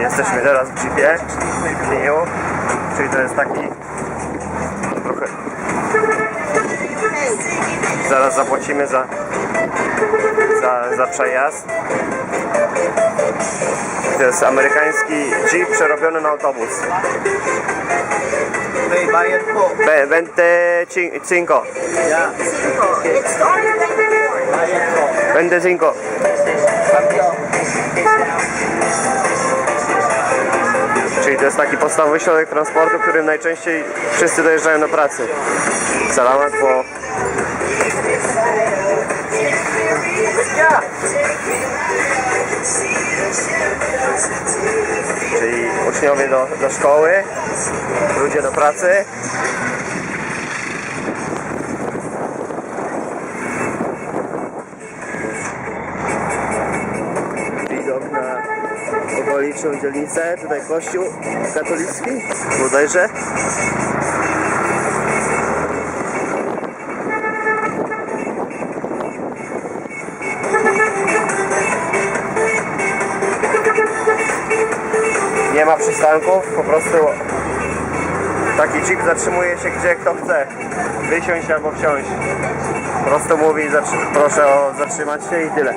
Jesteśmy teraz w Jeepie, w Kniu, czyli to jest taki trochę... Zaraz zapłacimy za, za, za przejazd. To jest amerykański Jeep przerobiony na autobus. Be, 25. Yeah. It's 25. Czyli to jest taki podstawowy środek transportu, którym najczęściej wszyscy dojeżdżają do pracy. Salamat po czyli uczniowie do, do szkoły, ludzie do pracy. Okoliczną dzielnicę, tutaj kościół katolicki, bodajże. Nie ma przystanków, po prostu taki jeep zatrzymuje się gdzie kto chce. Wysiąść albo wsiąść. Po prostu mówi proszę o zatrzymać się i tyle.